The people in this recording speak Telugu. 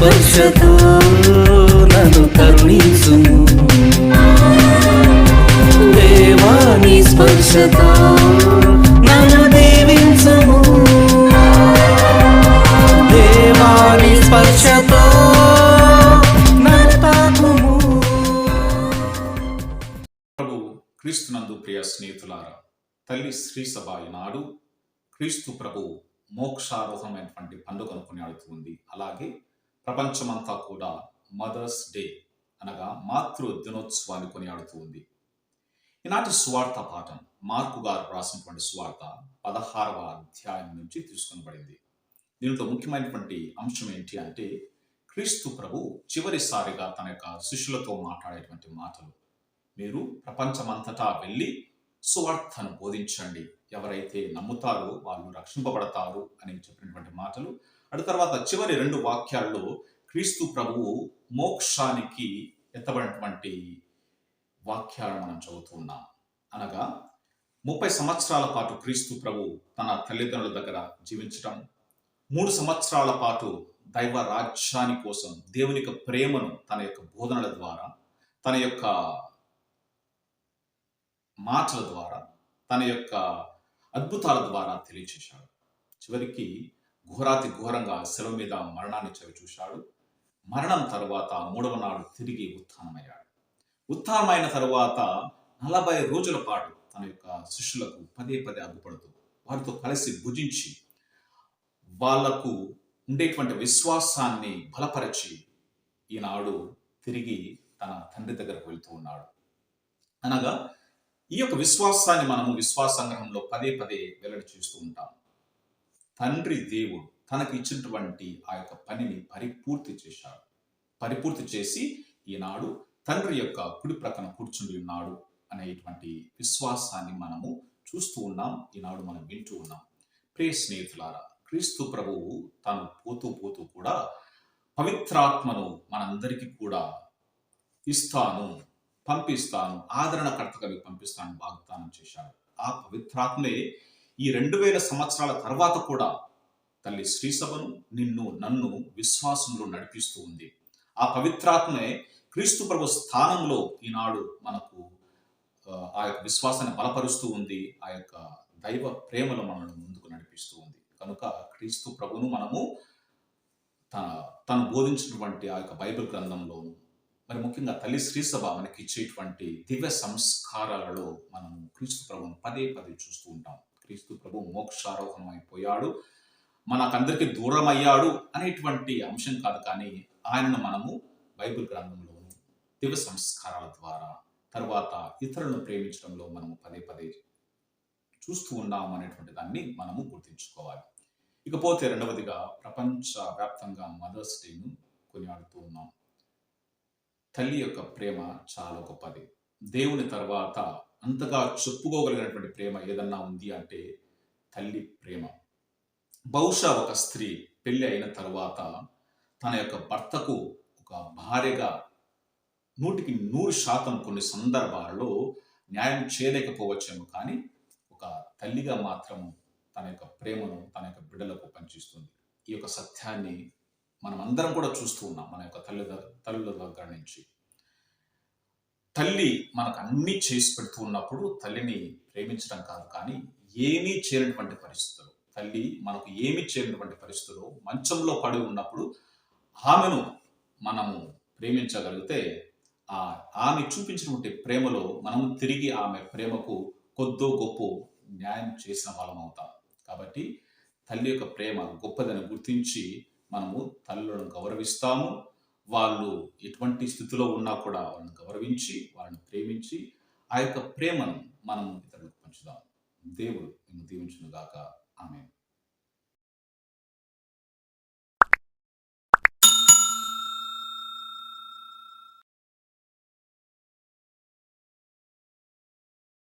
స్పర్శతో నన్ను కరుణించుము. దేవా నీ స్పర్శతో నన్ను దీవించుము. దేవా నీ స్పర్శతో క్రీస్తునందు ప్రియ స్నేహితులారా తల్లి శ్రీ సభ ఈనాడు క్రీస్తు ప్రభు మోక్షారోహమైనటువంటి పండుగ కొనియాడుతుంది అలాగే ప్రపంచమంతా కూడా మదర్స్ డే అనగా మాతృ దినోత్సవాన్ని కొనియాడుతూ ఉంది. ఈనాటి స్వార్థ పాఠం మార్కు గారు రాసినటువంటి స్వార్థ పదహారవ అధ్యాయం నుంచి తీసుకొనబడింది. దీనిలో ముఖ్యమైనటువంటి అంశం ఏంటి అంటే క్రీస్తు ప్రభు చివరిసారిగా తన యొక్క శిష్యులతో మాట్లాడేటువంటి మాటలు. మీరు ప్రపంచమంతటా వెళ్ళి సువార్తను బోధించండి. ఎవరైతే నమ్ముతారో వాళ్ళు రక్షింపబడతారు అని చెప్పినటువంటి మాటలు అటు తర్వాత చివరి రెండు వాక్యాల్లో క్రీస్తు ప్రభువు మోక్షానికి ఎత్తబడినటువంటి వాక్యాలను మనం చదువుతున్నాం అనగా ముప్పై సంవత్సరాల పాటు క్రీస్తు ప్రభు తన తల్లిదండ్రుల దగ్గర జీవించటం మూడు సంవత్సరాల పాటు దైవ రాజ్యాని కోసం దేవుని యొక్క ప్రేమను తన యొక్క బోధనల ద్వారా తన యొక్క మాటల ద్వారా తన యొక్క అద్భుతాల ద్వారా తెలియచేశాడు. చివరికి ఘోరాతి ఘోరంగా శిలువ మీద మరణాన్ని చవి చూశాడు. మరణం తరువాత మూడవ నాడు తిరిగి ఉత్థానమయ్యాడు. ఉత్థానమైన తరువాత నలభై రోజుల పాటు తన యొక్క శిష్యులకు పదే పదే అడ్డుపడుతూ వారితో కలిసి భుజించి వాళ్ళకు ఉండేటువంటి విశ్వాసాన్ని బలపరిచి ఈనాడు తిరిగి తన తండ్రి దగ్గరకు వెళ్తూ ఉన్నాడు. అనగా ఈ యొక్క విశ్వాసాన్ని మనము విశ్వాస సంగ్రహంలో పదే పదే వెల్లడి చేస్తూ ఉంటాం తండ్రి దేవుడు తనకు ఇచ్చినటువంటి ఆ యొక్క పనిని పరిపూర్తి చేశాడు. పరిపూర్తి చేసి ఈనాడు తండ్రి యొక్క కుడి ప్రక్కన కూర్చుని ఉన్నాడు అనేటువంటి విశ్వాసాన్ని మనము చూస్తూ ఉన్నాం ఈనాడు మనం వింటూ ఉన్నాం. ప్రియ స్నేహితులారా క్రీస్తు ప్రభువు తాను పోతూ పోతూ కూడా పవిత్రాత్మను మనందరికీ కూడా ఇస్తాను పంపిస్తాను ఆదరణకర్తగా పంపిస్తాను వాగ్దానం చేశాడు. ఆ పవిత్రాత్మే ఈ రెండు వేల సంవత్సరాల తర్వాత కూడా తల్లి శ్రీసభను నిన్ను నన్ను విశ్వాసంలో నడిపిస్తూ ఉంది. ఆ పవిత్రాత్మే క్రీస్తు ప్రభు స్థానంలో ఈనాడు మనకు ఆ, యొక్క విశ్వాసాన్ని బలపరుస్తూ ఉంది. ఆ యొక్క దైవ ప్రేమలో మనల్ని ముందుకు నడిపిస్తూ ఉంది. కనుక క్రీస్తు ప్రభును మనము తన తను బోధించినటువంటి ఆ యొక్క బైబిల్ గ్రంథంలోను మరి ముఖ్యంగా తల్లి శ్రీసభ మనకి ఇచ్చేటువంటి దివ్య సంస్కారాలలో మనం క్రీస్తు ప్రభువును పదే పదే చూస్తూ ఉంటాం. క్రీస్తు ప్రభు మోక్షారోహణం అయిపోయాడు మనకందరికి దూరం అయ్యాడు అనేటువంటి అంశం కాదు కానీ ఆయనను మనము బైబిల్ గ్రంథంలోను దివ్య సంస్కారాల ద్వారా తర్వాత ఇతరులను ప్రేమించడంలో మనము పదే పదే చూస్తూ ఉన్నాం అనేటువంటి దాన్ని మనము గుర్తించుకోవాలి. ఇకపోతే రెండవదిగా ప్రపంచ వ్యాప్తంగా మదర్స్ డేను కొనియాడుతూ ఉన్నాం. తల్లి యొక్క ప్రేమ చాలా గొప్పది. దేవుని తర్వాత అంతగా చెప్పుకోగలిగినటువంటి ప్రేమ ఏదన్నా ఉంది అంటే తల్లి ప్రేమ. బహుశా ఒక స్త్రీ పెళ్ళి అయిన తర్వాత తన యొక్క భర్తకు ఒక భార్యగా నూటికి నూరు శాతం కొన్ని సందర్భాలలో న్యాయం చేయలేకపోవచ్చేమో కానీ ఒక తల్లిగా మాత్రము తన యొక్క ప్రేమను తన యొక్క బిడ్డలకు పంచిస్తుంది. ఈ యొక్క సత్యాన్ని మనం అందరం కూడా చూస్తూ ఉన్నాం మన యొక్క తల్లి తల్లుల దగ్గర నుంచి. తల్లి మనకు అన్ని చేసి పెడుతూ ఉన్నప్పుడు తల్లిని ప్రేమించడం కాదు కానీ ఏమీ చేయనటువంటి పరిస్థితులు. తల్లి మనకు ఏమి చేయనటువంటి పరిస్థితులు. మంచంలో పడి ఉన్నప్పుడు ఆమెను మనము ప్రేమించగలిగితే ఆ ఆమె చూపించినటువంటి ప్రేమలో మనము తిరిగి ఆమె ప్రేమకు కొద్దో గొప్ప న్యాయం చేసిన వాళ్ళం అవుతాం. కాబట్టి తల్లి యొక్క ప్రేమ గొప్పదని గుర్తించి మనము తల్లులను గౌరవిస్తాము. వాళ్ళు ఎటువంటి స్థితిలో ఉన్నా కూడా వాళ్ళని గౌరవించి వాళ్ళని ప్రేమించి ఆ యొక్క ప్రేమను మనం ఇతరులకు పంచుదాం. దేవుడు నిన్ను దీవించును ఆమె